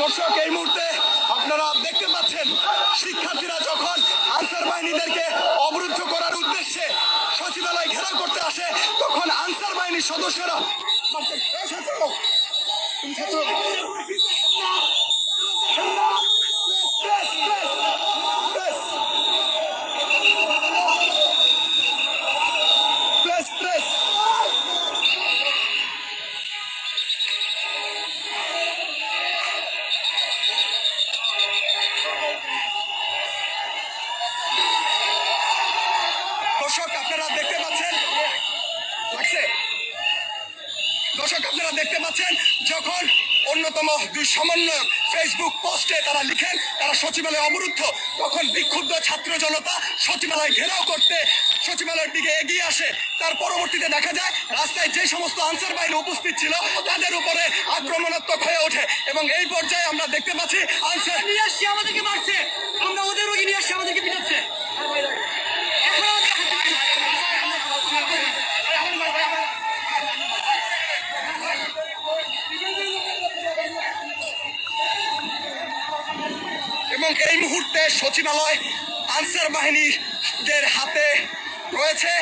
দর্শক, এই মুহূর্তে আপনারা দেখতে পাচ্ছেন, শিক্ষার্থীরা যখন আনসার বাহিনীদেরকে অবরুদ্ধ করার উদ্দেশ্যে সচিবালয় ঘেরাও করতে আসে, তখন আনসার বাহিনীর সদস্যরা দর্শক, আপনারা দেখতে পাচ্ছেন, লাগছে? দর্শক, আপনারা দেখতে পাচ্ছেন, যখন অন্যতম দুই সমন্বয়ক ফেসবুক পোস্টে তারা লিখেন, তারা সচিবালয় অবরুদ্ধ, তখন বিক্ষুব্ধ ছাত্র জনতা সচিবালয় ঘেরাও করতে সচিবালয়ের দিকে এগিয়ে আসে। তার পরবর্তীতে দেখা যায়, রাস্তায় যে সমস্ত আনসার বাহিনী উপস্থিত ছিল, তাদের উপরে আক্রমণাত্মক হয়ে ওঠে। এবং এই পর্যায়ে আমরা দেখতে পাচ্ছি আনসার এবং এই মুহূর্তে সচিবালয় আনসার বাহিনীদের হাতে রয়েছে।